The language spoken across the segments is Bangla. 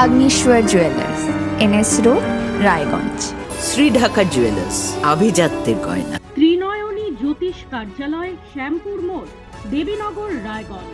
Agnishwar jewellers NS road Raiganj Shri Dhaka jewellers আভিজাত্যের গয়না ত্রিনয়নী জ্যোতিষ কার্যালয় শ্যামপুর মোড় দেবীনগর রায়গঞ্জ।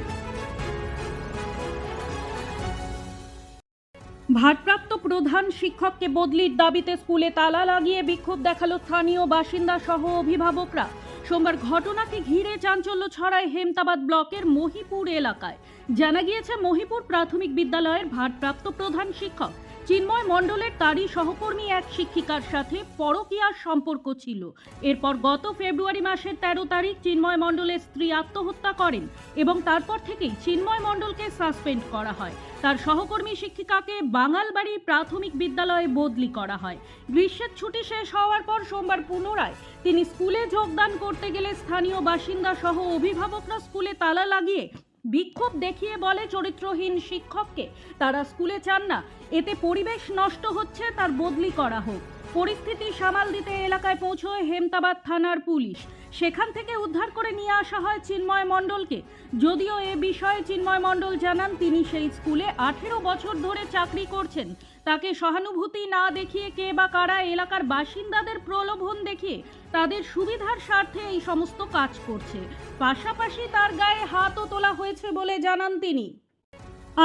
ভারপ্রাপ্ত প্রধান শিক্ষককে বদলির দাবিতে স্কুলে তালা লাগিয়ে বিক্ষোভ দেখাল স্থানীয় বাসিন্দা সহ অভিভাবকরা। সোমবার ঘটনাকে ঘিরে চাঞ্চল্য ছড়ায় হেমতাবাদ ব্লকের মহিপুর এলাকায়। জানা গিয়েছে, মহিপুর প্রাথমিক বিদ্যালয়ের ভারপ্রাপ্ত প্রধান শিক্ষক চিন্ময় মণ্ডলের তারই সহকর্মী এক শিক্ষিকার সাথে পরকীয়ার সম্পর্ক ছিল। এরপর গত ফেব্রুয়ারি মাসের তেরো তারিখ চিন্ময় মণ্ডলের স্ত্রী আত্মহত্যা করেন এবং তারপর থেকেই চিন্ময় মণ্ডলকে সাসপেন্ড করা হয়। তার সহকর্মী শিক্ষিকাকে বাঙালবাড়ি প্রাথমিক বিদ্যালয়ে বদলি করা হয়। গ্রীষ্মের ছুটি শেষ হওয়ার পর সোমবার পুনরায় তিনি স্কুলে যোগদান করতে গেলে স্থানীয় বাসিন্দা সহ অভিভাবকরা স্কুলে তালা লাগিয়ে বিক্ষোভ দেখিয়ে বলে চরিত্রহীন শিক্ষককে। তারা স্কুলে চান না। এতে পরিবেশ নষ্ট হচ্ছে, তার বদলি করা হোক। পরিস্থিতি সামাল দিতে এলাকায় পৌঁছয় হেমতাবাদ থানার পুলিশ। সেখান থেকে উদ্ধার করে নিয়ে আসা হয় চিন্ময় মণ্ডলকে। যদিও এ বিষয়ে চিন্ময় মণ্ডল জানান, তিনি সেই স্কুলে আঠেরো বছর ধরে চাকরি করছেন। তাকে সহানুভূতি না দেখিয়ে কে বা কারা এলাকার বাসিন্দাদের প্রলোভন দেখিয়ে তাদের সুবিধার স্বার্থে এই সমস্ত কাজ করছে। পাশাপাশি তার গায়ে হাতও তোলা হয়েছে বলে জানান তিনি।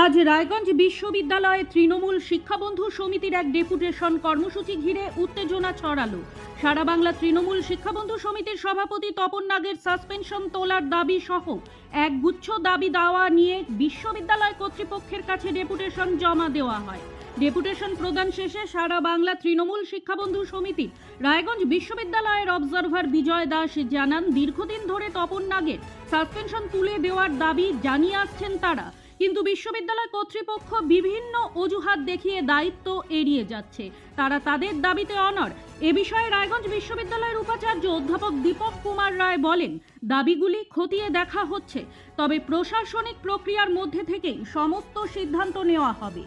আজ রায়গঞ্জ বিশ্ববিদ্যালয়ে তৃণমূল শিক্ষাবন্ধু সমিতির এক ডেপুটেশন কর্মসূচি ঘিরে উত্তেজনা ছড়ালো। সারা বাংলা তৃণমূল শিক্ষাবন্ধু সমিতির সভাপতি তপন নাগের সাসপেনশন তোলার দাবি সহ এক গুচ্ছ দাবি দেওয়া নিয়ে বিশ্ববিদ্যালয় কর্তৃপক্ষের কাছে ডেপুটেশন জমা দেওয়া হয়। ডেপুটেশন প্রদান শেষে সারা বাংলা তৃণমূল শিক্ষাবন্ধু সমিতি রায়গঞ্জ বিশ্ববিদ্যালয়ের অবজারভার বিজয় দাস জানান, দীর্ঘদিন ধরে তপন নাগের সাসপেনশন তুলে দেওয়ার দাবি জানিয়ে আসছেন তারা। কিন্তু বিশ্ববিদ্যালয় কর্তৃপক্ষ বিভিন্ন অজুহাত দেখিয়ে দায়িত্ব এড়িয়ে যাচ্ছে। তারা তাদের দাবিতে অনর এ বিষয়ে রায়গঞ্জ বিশ্ববিদ্যালয়ের উপাচার্য অধ্যাপক দীপক কুমার রায় বলেন, দাবিগুলি খতিয়ে দেখা হচ্ছে, তবে প্রশাসনিক প্রক্রিয়ার মধ্যে থেকেই সমস্ত সিদ্ধান্ত নেওয়া হবে।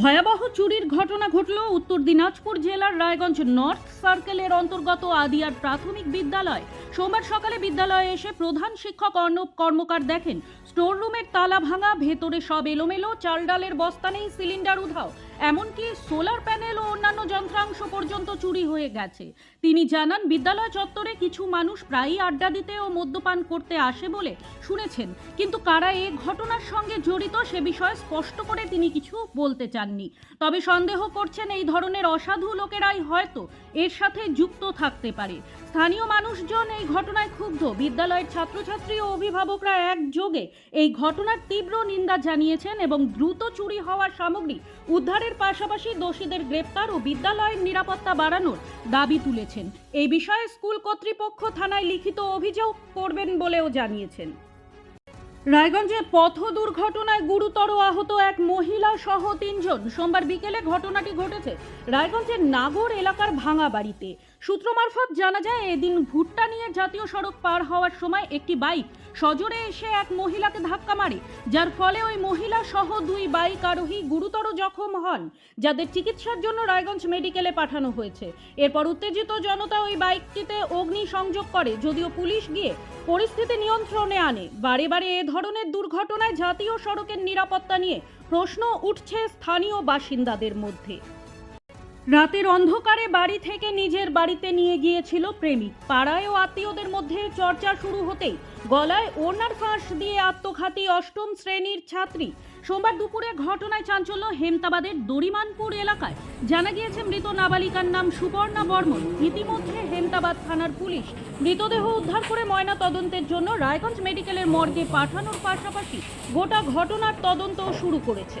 ভয়াবহ চুরির ঘটনা ঘটল উত্তর দিনাজপুর জেলার রায়গঞ্জ নর্থ সার্কেলের অন্তর্গত আদিয়ার প্রাথমিক বিদ্যালয় সোমবার সকালে বিদ্যালয়ে এসে প্রধান শিক্ষক অর্ণব কর্মকার দেখেন স্টোর রুমের তালা ভাঙা, ভেতরে সব এলোমেলো চাল ডালের বস্তা নেই, সিলিন্ডার উধাও। এমনকি সোলার প্যানেল ও অন্যান্য যন্ত্রাংশ পর্যন্ত চুরি হয়ে গেছে। তিনি জানান, বিদ্যালয় চত্বরে কিছু মানুষ প্রায়ই আড্ডা দিতে ও মদ্যপান করতে আসে বলে শুনেছেন। কিন্তু কারা এ ঘটনার সঙ্গে জড়িত সে বিষয়ে স্পষ্ট করে তিনি কিছু বলতে চাননি। তবে সন্দেহ করছেন, এই ধরনের অসাধু লোকেরাই হয়তো এর সাথে যুক্ত থাকতে পারে। স্থানীয় মানুষজন এই ঘটনায় ক্ষুব্ধ। বিদ্যালয়ের ছাত্রছাত্রী ও অভিভাবকরা একযোগে এই ঘটনার তীব্র নিন্দা জানিয়েছেন এবং দ্রুত চুরি হওয়ার সামগ্রী উদ্ধারের পাশাপাশি দোষীদের গ্রেপ্তার ও বিদ্যালয়ের নিরাপত্তা বাড়ানোর দাবি তুলেছেন। এই বিষয়ে স্কুল কর্তৃপক্ষ থানায় লিখিত অভিযোগ করবেন বলেও জানিয়েছেন। রায়গঞ্জে পথ দুর্ঘটনায় গুরুতর আহত এক মহিলা সহ তিনজন। সোমবার বিকেলে ঘটনাটি ঘটেছে রায়গঞ্জের নাগর এলাকার ভাঙা বাড়িতে। সূত্র মারফত জানা যায়, এদিন ভুট্টা নিয়ে জাতীয় সড়ক পার হওয়ার সময় একটি বাইক সজোরে এসে এক মহিলাকে ধাক্কা মারে, যার ফলে ওই মহিলা সহ দুই বাইক আরোহী গুরুতর জখম হন, যাদের চিকিৎসার জন্য রায়গঞ্জ মেডিকেলে পাঠানো হয়েছে। এরপর উত্তেজিত জনতা ওই বাইকটিতে অগ্নি সংযোগ করে, যদিও পুলিশ গিয়ে পরিস্থিতি নিয়ন্ত্রণে আনে। বারে বারে এ ধরনের দুর্ঘটনায় জাতীয় সড়কের নিরাপত্তা নিয়ে প্রশ্ন উঠছে স্থানীয় বাসিন্দাদের মধ্যে। রাতের অন্ধকারে বাড়ি থেকে নিজের বাড়িতে নিয়ে গিয়েছিল প্রেমিক। পাড়ায় ও আত্মীয়দের মধ্যে চর্চা শুরু হতেই গলায় ওনার ফাঁস দিয়ে আত্মঘাতী অষ্টম শ্রেণির ছাত্রী সোমবার দুপুরে ঘটনায় চাঞ্চল্য হেমতাবাদের দরিমানপুর এলাকায়। জানা গিয়েছে, মৃত নাবালিকার নাম সুবর্ণা বর্মন। ইতিমধ্যে হেমতাবাদ থানার পুলিশ মৃতদেহ উদ্ধার করে ময়না তদন্তের জন্য রায়গঞ্জ মেডিকেলের মর্গে পাঠানোর পাশাপাশি গোটা ঘটনার তদন্ত শুরু করেছে।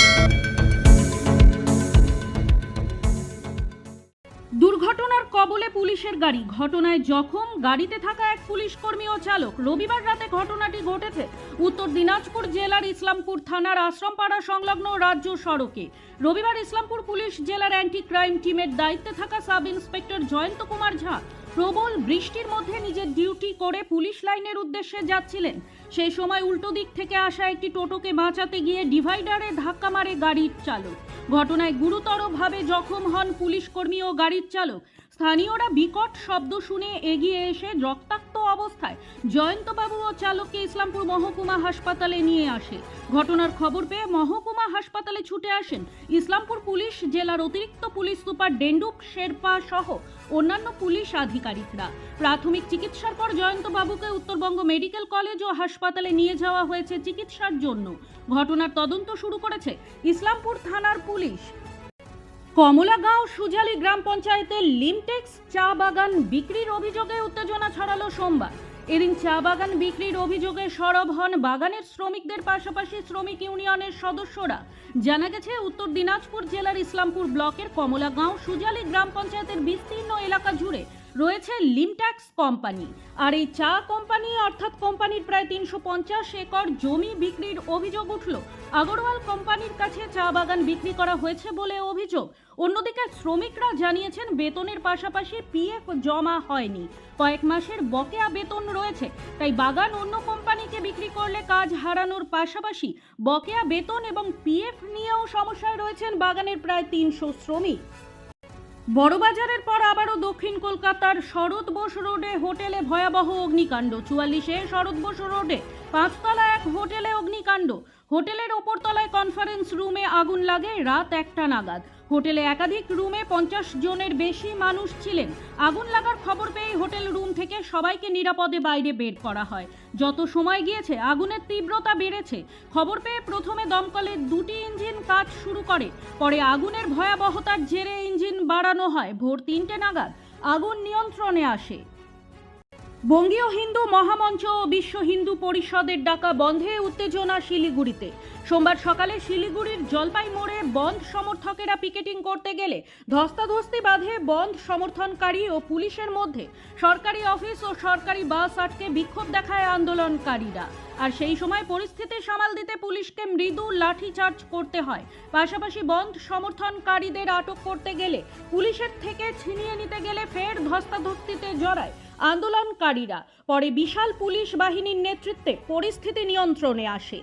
দুর্ঘটনার পুলিশের গাড়ি। ঘটনায় জখম, গাড়িতে থাকা এক পুলিশ কর্মী ও চালক। রবিবার রাতে ঘটনাটি ঘটেছে উত্তর দিনাজপুর জেলার ইসলামপুর থানার আশ্রমপাড়া সংলগ্ন রাজ্য সড়কে। রবিবার ইসলামপুর পুলিশ জেলার অ্যান্টি ক্রাইম টিমের দায়িত্বে থাকা সাব ইন্সপেক্টর জয়ন্ত কুমার ঝা প্রবল বৃষ্টির মধ্যে নিজের ডিউটি করে পুলিশ লাইনের উদ্দেশ্যে যাচ্ছিলেন। সেই সময় উল্টো দিক থেকে আসা একটি টোটোকে বাঁচাতে গিয়ে ডিভাইডারে ধাক্কা মারে গাড়ির চালক। ঘটনায় গুরুতরভাবে জখম হন পুলিশ কর্মী ও গাড়ির চালক। স্থানীয়রা বিকট শব্দ শুনে এগিয়ে এসে রক্তাক্ত অবস্থায় জয়ন্তবাবু ও চালককে ইসলামপুর মহকুমা হাসপাতালে নিয়ে আসে। ঘটনার খবর পেয়ে মহকুমা হাসপাতালে ছুটে আসেন ইসলামপুর পুলিশ, জেলার অতিরিক্ত পুলিশ সুপার ডেন্ডুপ শেরপা সহ অন্যান্য পুলিশ আধিকারিকরা। প্রাথমিক চিকিৎসার পর জয়ন্তবাবুকে উত্তরবঙ্গ মেডিকেল কলেজ ও হাসপাতালে নিয়ে যাওয়া হয়েছে চিকিৎসার জন্য। ঘটনার তদন্ত শুরু করেছে ইসলামপুর থানার পুলিশ। কমলাগাঁও সুজালি গ্রাম পঞ্চায়েতের লিমটেক্স চা বাগান বিক্রির অভিযোগে উত্তেজনা ছড়ালো সোমবার। এদিন চা বাগান বিক্রির অভিযোগে সরব হন বাগানের শ্রমিকদের পাশাপাশি শ্রমিক ইউনিয়নের সদস্যরা। জানা গেছে, উত্তর দিনাজপুর জেলার ইসলামপুর ব্লকের কমলাগাঁও সুজালি গ্রাম পঞ্চায়েতের বিস্তীর্ণ এলাকা জুড়ে রয়েছে লিমট্যাক্স কোম্পানি। আর এই চা কোম্পানি, অর্থাৎ কোম্পানির প্রায় তিনশো পঞ্চাশ একর জমি বিক্রির অভিযোগ উঠল। আগরওয়াল কোম্পানির কাছে চা বাগান বিক্রি করা হয়েছে বলে অভিযোগ। অন্যদিকে শ্রমিকরা জানিয়েছেন, বেতনের পাশাপাশি পিএফ জমা হয়নি। কয়েক মাসের বকেয়া বেতন রয়েছে, তাই বাগান অন্য কোম্পানিকে বিক্রি করলে কাজ হারানোর পাশাপাশি বকেয়া বেতন এবং পিএফ নিয়েও সমস্যায় রয়েছেন বাগানের প্রায় তিনশো শ্রমিক। বড়বাজারের পর আবারও দক্ষিণ কলকাতার শরৎ বোস রোডে হোটেলে ভয়াবহ অগ্নিকাণ্ড। চুয়াল্লিশে শরৎ বোস রোডে পাঁচতলা এক হোটেলে অগ্নিকাণ্ড। হোটেলের ওপরতলায় কনফারেন্স রুমে আগুন লাগে, রাত একটা নাগাদ। হোটেলে একাধিক রুমে পঞ্চাশ জনের বেশি মানুষ ছিলেন। আগুন লাগার খবর পেয়ে হোটেল রুম থেকে সবাইকে নিরাপদে বাইরে বের করা হয়। যত সময় গিয়েছে, আগুনের তীব্রতা বেড়েছে। খবর পেয়ে প্রথমে দমকলের দুটি ইঞ্জিন কাজ শুরু করে। পরে আগুনের ভয়াবহতার জেরে ইঞ্জিন বাড়ানো হয়। ভোর তিনটে নাগাদ আগুন নিয়ন্ত্রণে আসে। বঙ্গীয় হিন্দু মহামঞ্চ ও বিশ্ব হিন্দু পরিষদের ডাকা বন্ধে উত্তেজনা শিলিগুড়িতে। সোমবার সকালে শিলিগুড়ির জলপাই মোড়ে বন্ধ সমর্থকেরা পিকেটিং করতে গেলে ধস্তাধস্তি বাঁধে বন্ধ সমর্থনকারী ও পুলিশের মধ্যে। সরকারি অফিস ও সরকারি বাস আটকে বিক্ষোভ দেখায় আন্দোলনকারীরা। আর সেই সময় পরিস্থিতি সামাল দিতে পুলিশকে মৃদু লাঠিচার্জ করতে হয়। পাশাপাশি বন্ধ সমর্থনকারীদের আটক করতে গেলে পুলিশের থেকে ছিনিয়ে নিতে গেলে ফের ধস্তাধস্তিতে জড়ায় আন্দোলনকারীরা। পরে বিশাল পুলিশ বাহিনীর নেতৃত্বে পরিস্থিতি নিয়ন্ত্রণে আসে।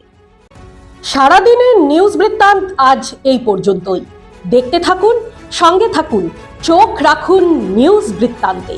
সারাদিনের নিউজ বৃত্তান্ত আজ এই পর্যন্তই। দেখতে থাকুন, সঙ্গে থাকুন, চোখ রাখুন নিউজ বৃত্তান্তে।